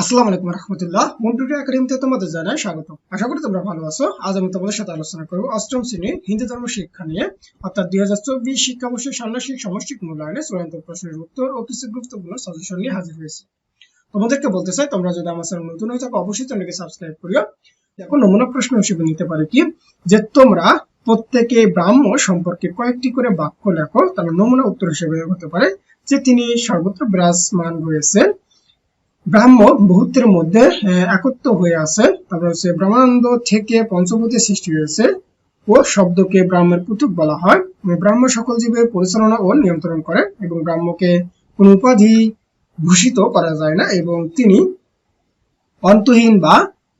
আসসালামু আলাইকুম রহমতুল্লাহ। মন্টুরি একাডেমিতে তোমাদের জানাই স্বাগত। আশা করি তোমরা ভালো আছো। আজ আমি তোমাদের সাথে আলোচনা করব অষ্টম শ্রেণির হিন্দু ধর্ম শিক্ষা নিয়ে। অর্থাৎ দুই হাজার চব্বিশ শিক্ষাবর্ষের ষান্মাসিক সমষ্টিক মূল্যায়নে চূড়ান্ত প্রশ্নের উত্তর ও কিছু গুরুত্বপূর্ণ সাজেশন নিয়ে হাজির হয়েছে। তোমাদেরকে বলতে চাই, তোমরা যদি আমার চ্যানেল নতুন হয়ে থাকো, অবশ্যই চ্যানেলকে সাবস্ক্রাইব করিও। দেখো, নমুনা প্রশ্ন হিসেবে নিতে পারে কি? যে তোমরা প্রত্যেকে ব্রাহ্ম সম্পর্কে কয়েকটি করে বাক্য লেখো, তাহলে নমুনা উত্তর হিসেবে হতে পারে যে তিনি সর্বত্র বিরাজমান রয়েছেন। ব্রাহ্ম বহুত্বের মধ্যে একত্র হয়ে আছে। তারপর হচ্ছে ব্রহ্মানন্দ থেকে পঞ্চভূতের সৃষ্টি হয়েছে ও শব্দকে ব্রাহ্মের পুতুক বলা হয়। ব্রাহ্ম সকল জীবের পরিচালনা ও নিয়ন্ত্রণ করে এবং ব্রাহ্মকে কোন উপাধি ভূষিত করা যায় না এবং তিনি অন্তহীন বা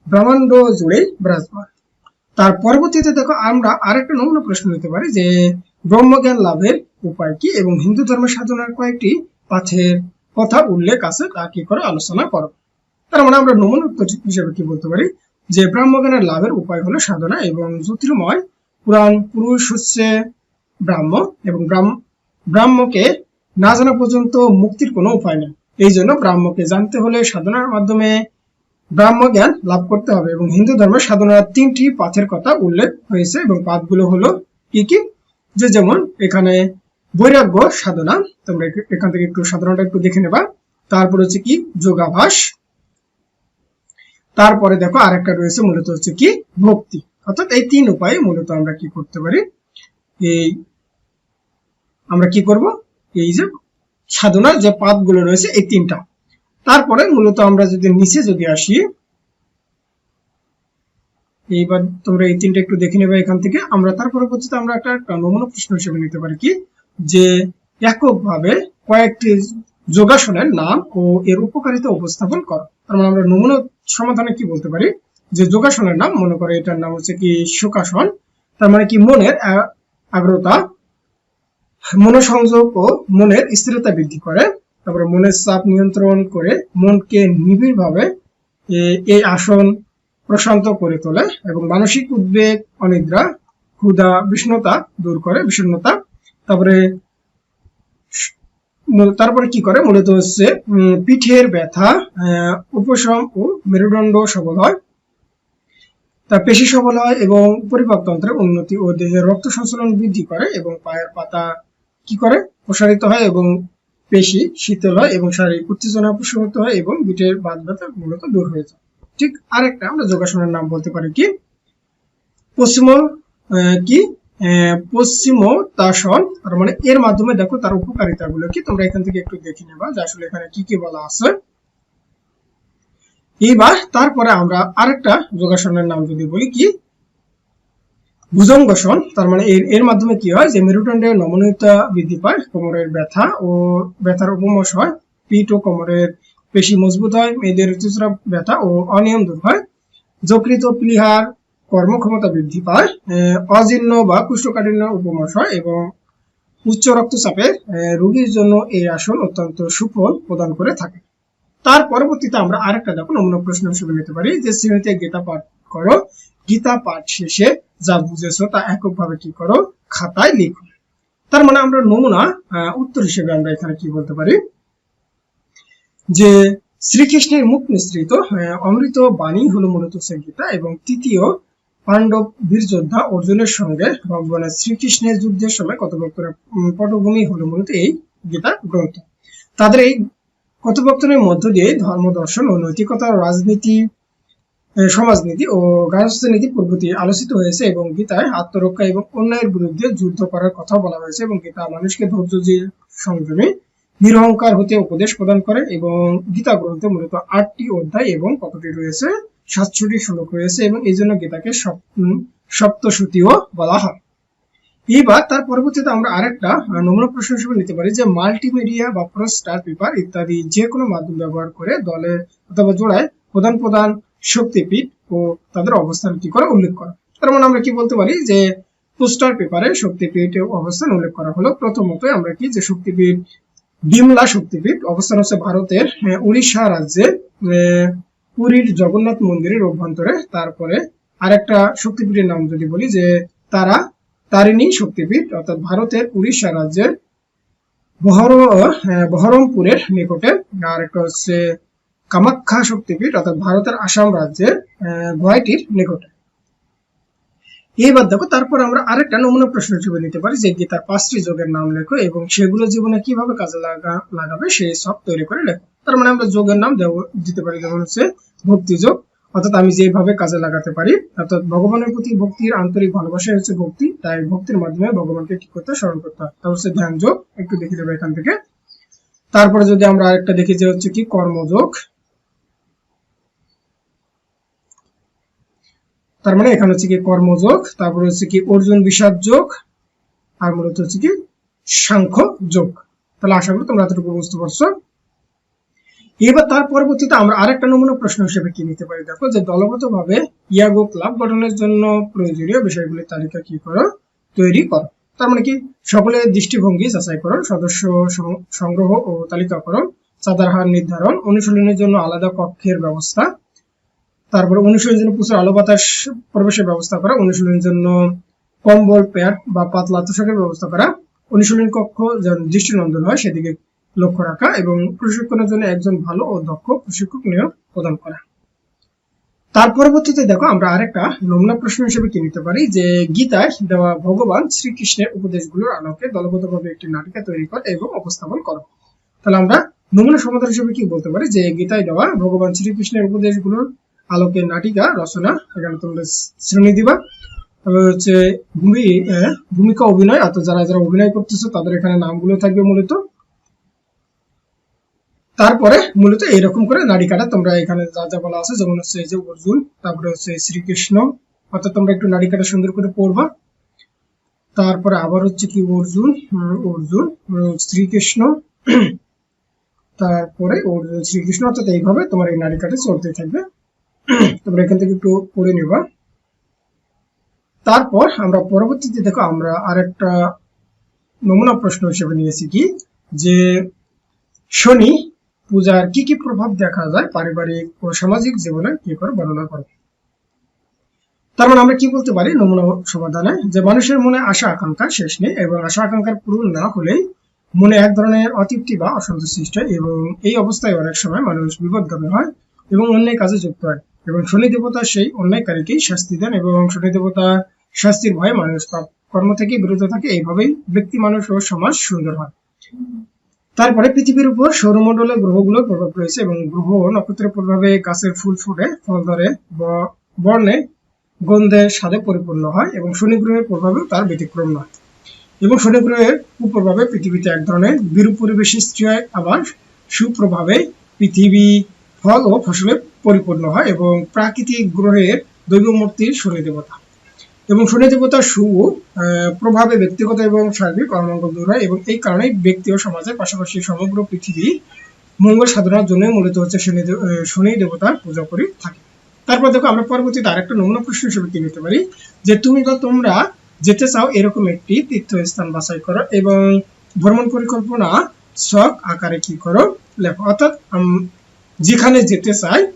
ব্রহ্মাণ্ড জুড়েই বিরাজমান। তার পরবর্তীতে দেখো আমরা আরেকটা নমুনা প্রশ্ন নিতে পারি যে ব্রহ্মজ্ঞান লাভের উপায় কি এবং হিন্দু ধর্ম সাধনার কয়েকটি পাথের কথা উল্লেখ আছে, তা কি করে আলোচনা করো? তার মানে আমরা নমুনা উত্তর হিসেবে কি বলতে পারি? যে ব্রাহ্মজ্ঞানের লাভের উপায় হলো সাধনা এবং জ্যোতির্ময় পুরাণ, পুরুষ হচ্ছে ব্রাহ্ম এবং ব্রাহ্ম- ব্রাহ্মকে না জানা পর্যন্ত মুক্তির কোনো উপায় নেই। এই জন্য ব্রাহ্মকে জানতে হলে সাধনার মাধ্যমে ব্রাহ্ম জ্ঞান লাভ করতে হবে এবং হিন্দু ধর্মের সাধনার তিনটি পাথের কথা উল্লেখ হয়েছে এবং পাথগুলো হলো কি কি? যে যেমন এখানে বৈরাগ্য সাধনা। তোমরা এখান থেকে একটু সাধনাটা একটু দেখে নেবা। তারপর হচ্ছে কি যোগাভাস। তারপরে দেখো আরেকটা রয়েছে, মূলত হচ্ছে কি ভক্তি। অর্থাৎ এই তিন উপায়ে মূলত আমরা কি করতে পারি? এই আমরা কি করব? এই যে সাধনার যে পাতগুলো রয়েছে, এই তিনটা। তারপরে মূলত আমরা যদি নিচে যদি আসি, এইবার তোমরা এই তিনটা একটু দেখে নেবে এখান থেকে। আমরা তার পরবর্তীতে আমরা একটা একটা নমুনা প্রশ্ন হিসেবে নিতে পারি কি? যে এককভাবে কয়েকটি যোগাসনের নাম ও এর উপকারিতা উপস্থাপন করো। তার মানে আমরা নমুনা সমাধানে কি বলতে পারি? যে যোগাসনের নাম, মনে করে এটার নাম হচ্ছে কি সুখাসন তার মানে কি মনের আগ্রতা মনোসংযোগ ও মনের স্থিরতা বৃদ্ধি করে। তারপরে মনের চাপ নিয়ন্ত্রণ করে মনকে নিবিড়ভাবে এ- এই আসন প্রশান্ত করে তোলে এবং মানসিক উদ্বেগ, অনিদ্রা, ক্ষুধা, বিষণ্ণতা দূর করে, বিষণ্ণতা তারপরে তারপরে কি করে? মূলত হচ্ছে পিঠের ব্যথা উপশম ও মেরুদণ্ড সবল হয়। তা পেশি সবল হয় এবং পরিপাকতন্ত্রের উন্নতি ও দেহের রক্ত সঞ্চালন বৃদ্ধি করে এবং পায়ের পাতা কি করে? প্রসারিত হয় এবং পেশি শীতল হয় এবং শারীরিক উত্তেজনা প্রশমিত হয় এবং পিঠের বাদ ব্যথা মূলত দূর হয়ে যায়। ঠিক আরেকটা আমরা যোগাসনের নাম বলতে পারি কি? পশ্চিম কি? আহ, পশ্চিমোত্তাসন তার মানে এর মাধ্যমে দেখো তার উপকারিতা গুলো কি তোমরা এখান থেকে একটু দেখে নেবা যে আসলে এখানে কি কি বলা আছে। এইবার তারপরে আমরা আরেকটা যোগাসনের নাম যদি বলি কি? ভুজঙ্গাসন তার মানে এর এর মাধ্যমে কি হয় যে মেরুদণ্ডের নমনীয়তা বৃদ্ধি পায় কোমরের ব্যথা ও ব্যথার উপমশ হয় পিঠ ও কোমরের পেশি মজবুত হয় মেয়েদের ঋতুস্রাব ব্যথা ও অনিয়ম দূর হয়। যকৃত প্লিহার কর্মক্ষমতা বৃদ্ধি পায় অজীর্ণ বা কুষ্ঠকাঠিন্য উপমশ এবং উচ্চ রক্তচাপের রোগীর জন্য এই আসন অত্যন্ত সুফল প্রদান করে থাকে। তার পরবর্তীতে আমরা আরেকটা দেখো নমুনা প্রশ্ন হিসেবে নিতে পারি যে শ্রেণীতে গীতা পাঠ করো, গীতা পাঠ শেষে যা বুঝেছ তা এককভাবে কি করো, খাতায় লিখো। তার মানে আমরা নমুনা উত্তর হিসেবে আমরা এখানে কি বলতে পারি? যে শ্রীকৃষ্ণের মুখ মিশ্রিত অমৃত বাণী হলো মূলত হচ্ছে গীতা এবং তৃতীয় পাণ্ডব বীর যোদ্ধা অর্জুনের সঙ্গে ভগবানের শ্রীকৃষ্ণের যুদ্ধের সময় কথোপকথনের পটভূমি হলো মূলত এই গীতা গ্রন্থ। তাদের এই কথোপকথনের মধ্য দিয়ে ধর্ম দর্শন ও নৈতিকতা, রাজনীতি সমাজনীতি ও গার্হস্থ্যনীতি প্রভৃতি আলোচিত হয়েছে এবং গীতায় আত্মরক্ষা এবং অন্যায়ের বিরুদ্ধে যুদ্ধ করার কথা বলা হয়েছে এবং গীতা মানুষকে ধৈর্য সংযমী, নিরহংকার হতে উপদেশ প্রদান করে এবং গীতা গ্রন্থে মূলত আটটি অধ্যায় এবং কতটি রয়েছে সাতষট্টি শ্লোক রয়েছে এবং এই জন্য গীতাকে সপ্তশ্রুতিও বলা হয়। এইবার তার পরবর্তীতে আমরা আরেকটা নমুনা প্রশ্ন হিসেবে নিতে পারি যে মাল্টিমিডিয়া বা স্টার পেপার ইত্যাদি যে কোনো মাধ্যম ব্যবহার করে দলে অথবা জোড়ায় প্রধান প্রধান শক্তিপীঠ ও তাদের অবস্থান কি করে উল্লেখ করা। তার মানে আমরা কি বলতে পারি যে পোস্টার পেপারে শক্তিপীঠ অবস্থান উল্লেখ করা হলো। প্রথমত আমরা কি যে শক্তিপীঠ, বিমলা শক্তিপীঠ, অবস্থান হচ্ছে ভারতের উড়িষ্যা রাজ্যের পুরীর জগন্নাথ মন্দিরের অভ্যন্তরে, তারপরে আরেকটা শক্তিপীঠের নাম যদি বলি যে তারা, তারিণী শক্তিপীঠ, অর্থাৎ ভারতের উড়িষ্যা রাজ্যের বহর বহরমপুরের নিকটে। আর একটা হচ্ছে কামাখ্যা শক্তিপীঠ, অর্থাৎ ভারতের আসাম রাজ্যের গুয়াহাটির নিকটে। এবার দেখো, তারপর আমরা আরেকটা নমুনা প্রশ্ন হিসেবে নিতে পারি, যে গীতার পাঁচটি যোগের নাম লেখো এবং সেগুলো জীবনে কীভাবে কাজে লাগা, লাগাবে সেই সব তৈরি করে লেখো। তার মানে আমরা যোগের নাম দিতে পারি, যেমন হচ্ছে ভক্তি যোগ। অর্থাৎ আমি যেভাবে কাজে লাগাতে পারি, অর্থাৎ ভগবানের প্রতি ভক্তির আন্তরিক ভালোবাসাই হচ্ছে ভক্তি, তাই ভক্তির মাধ্যমে ভগবানকে কি করতে স্মরণ করতে হয়। তারপর হচ্ছে ধ্যান যোগ, একটু দেখে দেবো এখান থেকে। তারপরে যদি আমরা আরেকটা দেখি, যে হচ্ছে কি কর্মযোগ। তার মানে এখানে হচ্ছে কি কর্মযোগ, তারপরে হচ্ছে কি অর্জুন বিষাদ যোগ, আর মূলত হচ্ছে কি সাংখ্য যোগ। তাহলে আশা করি তোমরা এতটুকু বুঝতে পারছ। এবার তার পরবর্তীতে আমরা আরেকটা নমুনা প্রশ্ন হিসেবে কি নিতে পারি? দেখো যে দলগতভাবে ইয়াগো ক্লাব গঠনের জন্য প্রয়োজনীয় বিষয়গুলির তালিকা কি করো? তৈরি করো। তার মানে কি সকলের দৃষ্টিভঙ্গি যাচাই করো, সদস্য সংগ্রহ ও তালিকাকরণ চাঁদার হার নির্ধারণ, অনুশীলনের জন্য আলাদা কক্ষের ব্যবস্থা তারপরে অনুশীলনের জন্য প্রচুর আলো বাতাস প্রবেশের ব্যবস্থা করা, অনুশীলনের জন্য কম্বল প্যাড বা পাতলা তোষকের ব্যবস্থা করা অনুশীলন কক্ষ যেন দৃষ্টিনন্দন হয় সেদিকে লক্ষ্য রাখা এবং প্রশিক্ষণের জন্য একজন ভালো ও দক্ষ প্রশিক্ষক নিয়োগ প্রদান করা। তার পরবর্তীতে দেখো আমরা আরেকটা নমুনা প্রশ্ন হিসেবে কি নিতে পারি যে, গীতায় দেওয়া ভগবান শ্রীকৃষ্ণের উপদেশগুলোর আলোকে দলগতভাবে একটি নাটিকা তৈরি কর এবং উপস্থাপন করো। তাহলে আমরা নমুনা সমাধান হিসেবে কি বলতে পারি যে, গীতায় দেওয়া ভগবান শ্রীকৃষ্ণের উপদেশগুলোর আলোকে নাটিকা, রচনা, এখানে তোমরা শ্রেণি দিবা। তবে হচ্ছে ভূমি ভূমিকা অভিনয়, অর্থাৎ যারা যারা অভিনয় করতেছে, তাদের এখানে নামগুলো থাকবে মূলত। তারপরে মূলত এরকম করে নারিকাটা তোমরা এখানে যা যা বলা আছে, যেমন হচ্ছে এই যে অর্জুন, তারপরে হচ্ছে শ্রীকৃষ্ণ, অর্থাৎ তোমরা একটু নারিকাটা সুন্দর করে পড়বা। তারপরে আবার হচ্ছে কি অর্জুন অর্জুন শ্রীকৃষ্ণ, তারপরে অর্জুন, শ্রীকৃষ্ণ, অর্থাৎ এইভাবে তোমার এই নারিকাটা চলতে থাকবে। তোমরা এখান থেকে একটু পড়ে নিবা। তারপর আমরা পরবর্তীতে দেখো, আমরা আরেকটা নমুনা প্রশ্ন হিসেবে নিয়েছি কি? যে শনি পূজার কি কি প্রভাব দেখা যায় পারিবারিক ও সামাজিক জীবনে? কি করে বর্ণনা করো? তার মানে আমরা কি বলতে পারি নমুনা সমাধানে? যে মানুষের মনে আশা আকাঙ্ক্ষা শেষ নেই এবং আশা আকাঙ্ক্ষার পূরণ না হলেই মনে এক ধরনের অতৃপ্তি বা অসন্তোষ সৃষ্টি হয় এবং এই অবস্থায় অনেক সময় মানুষ বিপদগামী হয় এবং অন্যায় কাজে যুক্ত হয়। এবং শনি দেবতা সেই অন্যায়কারীকেই শাস্তি দেন এবং শনি দেবতা শাস্তির ভয়ে মানুষ কর্ম থেকে বিরত থাকে, এইভাবেই ব্যক্তি মানুষ ও সমাজ সুন্দর হয়। তারপরে পৃথিবীর উপর সৌরমণ্ডলে গ্রহগুলোর প্রভাব রয়েছে এবং গ্রহ নক্ষত্রের প্রভাবে গাছের ফুল ফুটে, ফল ধরে বর্ণে, গন্ধে স্বাদে পরিপূর্ণ হয় এবং শনি গ্রহের প্রভাবে তার ব্যতিক্রম নয়। এবং শনি গ্রহের কুপ্রভাবে পৃথিবীতে এক ধরনের বিরূপ পরিবেশ সৃষ্টি হয়, আবার সুপ্রভাবে পৃথিবী ফল ও ফসলে পরিপূর্ণ হয় এবং প্রাকৃতিক গ্রহের দৈব মূর্তির শনি দেবতা। এবং শনি দেবতার সু প্রভাবে ব্যক্তিগত এবং সার্বিক অমঙ্গল দূর হয় এবং এই কারণে ব্যক্তি ও সমাজের পাশাপাশি সমগ্র পৃথিবী মঙ্গল সাধনার জন্য মূলত হচ্ছে শনি শনি দেবতার পূজা করে থাকে। তারপর দেখো আমরা পরবর্তীতে আরেকটা নমুনা প্রশ্ন হিসেবে কি নিতে পারি? যে তুমি বা তোমরা যেতে চাও এরকম একটি তীর্থস্থান বাছাই করো এবং ভ্রমণ পরিকল্পনা শখ আকারে কি করো লেখো। অর্থাৎ যেখানে যেতে চাই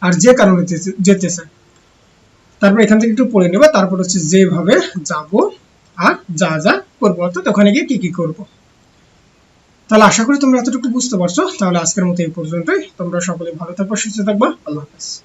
আর যে কারণে যেতে- চাই তারপর এখান থেকে একটু পড়ে নেব, তারপর হচ্ছে যেভাবে যাব আর যা যা করব, অর্থাৎ ওখানে গিয়ে কি কি করব। তাহলে আশা করি তোমরা এতটুকু বুঝতে পারছ। তাহলে আজকের মতো এই পর্যন্তই। তোমরা সকলে ভালো থাকব, সুস্থ থাকবা। আল্লাহ হাফেজ।